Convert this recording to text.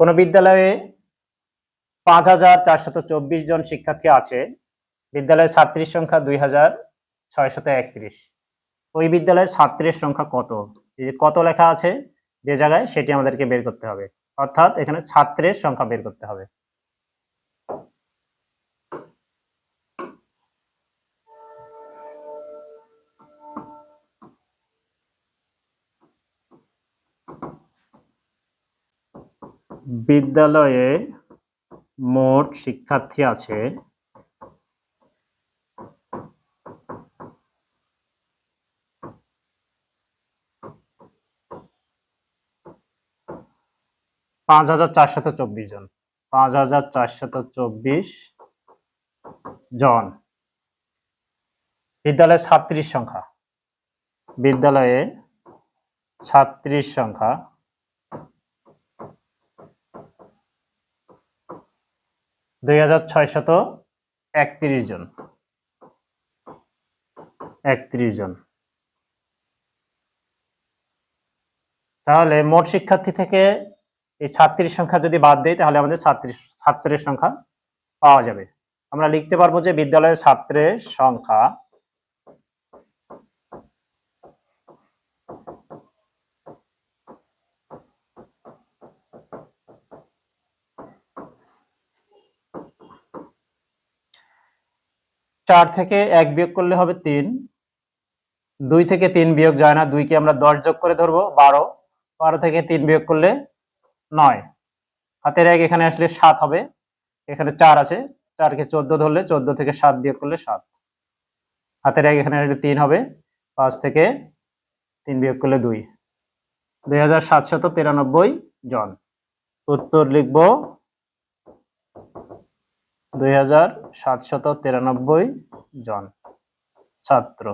কোন বিদ্যালয়ে পাঁচ হাজার চারশত চব্বিশ জন শিক্ষার্থী আছে। বিদ্যালয়ের ছাত্রীর সংখ্যা দুই হাজার ছয়শত একত্রিশ। ওই বিদ্যালয়ের ছাত্রের সংখ্যা কত? যে কত লেখা আছে যে জায়গায় সেটি আমাদেরকে বের করতে হবে। অর্থাৎ এখানে ছাত্রের সংখ্যা বের করতে হবে। বিদ্যালয়ে মোট শিক্ষার্থী আছে পাঁচ হাজার চারশত চব্বিশ জন। পাঁচ হাজার চারশত চব্বিশ জন। বিদ্যালয়ের ছাত্রীর সংখ্যা। বিদ্যালয়ে ছাত্রীর সংখ্যা দুই হাজার ছয়শত একত্রিশ জন। একত্রিশ জন। তাহলে মোট শিক্ষার্থী থেকে এই ছাত্রীর সংখ্যা যদি বাদ দেয় তাহলে আমাদের ছাত্রী, ছাত্রের সংখ্যা পাওয়া যাবে। আমরা লিখতে পারব যে বিদ্যালয়ের ছাত্রের সংখ্যা চার থেকে এক বিয়োগ করলে হবে তিন। দুই থেকে তিন বিয়োগ যায় না, দুইকে আমরা দশ যোগ করে ধরবো, বারো। বারো থেকে তিন বিয়োগ করলে নয়। হাতের এক এখানে আসলে সাত হবে। এখানে চার আছে। চারকে চোদ্দ ধরলে চোদ্দ থেকে সাত বিয়োগ করলে সাত। হাতের এক এখানে আসলে তিন হবে। পাঁচ থেকে তিন বিয়োগ করলে দুই। দুই জন। উত্তর লিখব দুই হাজার সাতশত তিরানব্বই জন ছাত্র।